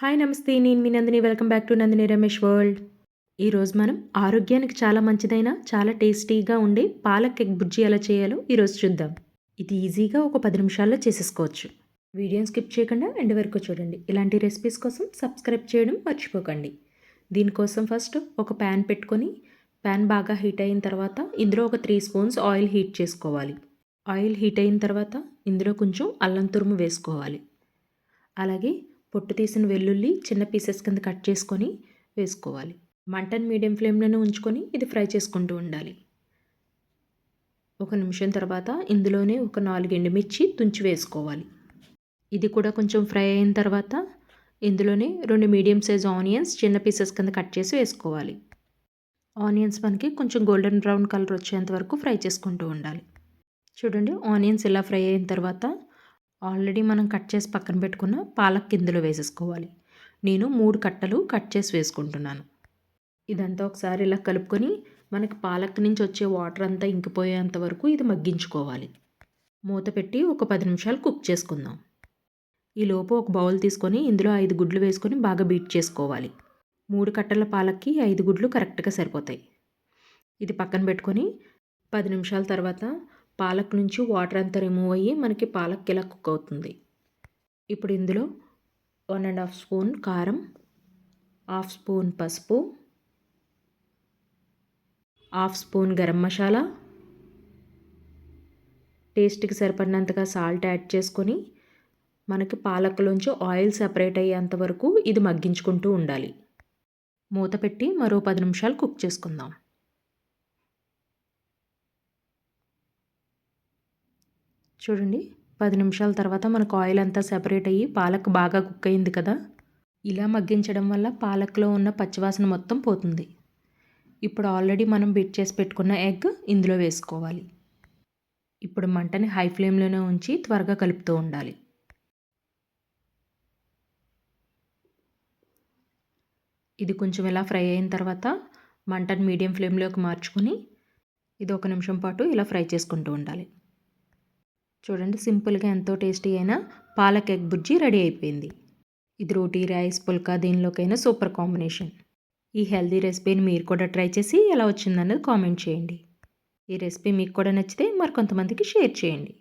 Hi నమస్తే నేను మీ Nandini. Welcome back to Nandini Ramesh world. ఈరోజు మనం ఆరోగ్యానికి చాలా మంచిదైన చాలా టేస్టీగా ఉండే పాలక్ ఎగ్ బుజ్జి ఎలా చేయాలో ఈరోజు చూద్దాం. ఇది ఈజీగా ఒక పది నిమిషాల్లో చేసేసుకోవచ్చు. వీడియోని స్కిప్ చేయకుండా ఎండ్ వరకు చూడండి. ఇలాంటి రెసిపీస్ కోసం సబ్స్క్రైబ్ చేయడం మర్చిపోకండి. దీనికోసం ఫస్ట్ ఒక ప్యాన్ పెట్టుకొని ప్యాన్ బాగా హీట్ అయిన తర్వాత ఇందులో ఒక త్రీ స్పూన్స్ ఆయిల్ హీట్ చేసుకోవాలి. ఆయిల్ హీట్ అయిన తర్వాత ఇందులో కొంచెం అల్లం తురుము వేసుకోవాలి. అలాగే పొట్టు తీసిన వెల్లుల్లి చిన్న పీసెస్ కింద కట్ చేసుకొని వేసుకోవాలి. మంటను మీడియం ఫ్లేమ్లోనే ఉంచుకొని ఇది ఫ్రై చేసుకుంటూ ఉండాలి. ఒక నిమిషం తర్వాత ఇందులోనే ఒక నాలుగు ఎండుమిర్చి తుంచి వేసుకోవాలి. ఇది కూడా కొంచెం ఫ్రై అయిన తర్వాత ఇందులోనే రెండు మీడియం సైజ్ ఆనియన్స్ చిన్న పీసెస్ కింద కట్ చేసి వేసుకోవాలి. ఆనియన్స్ మనకి కొంచెం గోల్డెన్ బ్రౌన్ కలర్ వచ్చేంత వరకు ఫ్రై చేసుకుంటూ ఉండాలి. చూడండి ఆనియన్స్ ఇలా ఫ్రై అయిన తర్వాత ఆల్రెడీ మనం కట్ చేసి పక్కన పెట్టుకున్న పాలక్ ఇందులో వేసేసుకోవాలి. నేను మూడు కట్టలు కట్ చేసి వేసుకుంటున్నాను. ఇదంతా ఒకసారి ఇలా కలుపుకొని మనకి పాలక్ నుంచి వచ్చే వాటర్ అంతా ఇంకిపోయేంత వరకు ఇది మగ్గించుకోవాలి. మూత పెట్టి ఒక పది నిమిషాలు కుక్ చేసుకుందాం. ఈలోపు ఒక బౌల్ తీసుకొని ఇందులో ఐదు గుడ్లు వేసుకొని బాగా బీట్ చేసుకోవాలి. మూడు కట్టల పాలక్కి ఐదు గుడ్లు కరెక్ట్గా సరిపోతాయి. ఇది పక్కన పెట్టుకొని పది నిమిషాల తర్వాత పాలక్ నుంచి వాటర్ అంతా రిమూవ్ అయ్యి మనకి పాలక్ ఇలా కుక్ అవుతుంది. ఇప్పుడు ఇందులో వన్ అండ్ హాఫ్ స్పూన్ కారం హాఫ్ స్పూన్ పసుపు హాఫ్ స్పూన్ గరం మసాలా టేస్ట్కి సరిపడినంతగా సాల్ట్ యాడ్ చేసుకొని మనకి పాలకులోంచి ఆయిల్ సెపరేట్ అయ్యేంత వరకు ఇది మగ్గించుకుంటూ ఉండాలి. మూత పెట్టి మరో పది నిమిషాలు కుక్ చేసుకుందాం. చూడండి. పది నిమిషాల తర్వాత మనకు ఆయిల్ అంతా సెపరేట్ అయ్యి పాలక్ బాగా కుక్ అయింది కదా. ఇలా మగ్గించడం వల్ల పాలక్లో ఉన్న పచ్చివాసన మొత్తం పోతుంది. ఇప్పుడు ఆల్రెడీ మనం బిట్ చేసి పెట్టుకున్న ఎగ్ ఇందులో వేసుకోవాలి. ఇప్పుడు మంటని హై ఫ్లేమ్లోనే ఉంచి త్వరగా కలుపుతూ ఉండాలి. ఇది కొంచెం ఇలా ఫ్రై అయిన తర్వాత మంటని మీడియం ఫ్లేమ్లోకి మార్చుకొని ఇది ఒక నిమిషం పాటు ఇలా ఫ్రై చేసుకుంటూ ఉండాలి. చూడండి సింపుల్గా ఎంతో టేస్టీ అయిన పాలక్ ఎగ్ బుజ్జి రెడీ అయిపోయింది. ఇది రోటీ రైస్ పుల్కా దీనిలోకైనా సూపర్ కాంబినేషన్. ఈ హెల్దీ రెసిపీని మీరు కూడా ట్రై చేసి ఎలా వచ్చిందన్నది కామెంట్ చేయండి. ఈ రెసిపీ మీకు కూడా నచ్చితే మరి కొంతమందికి షేర్ చేయండి.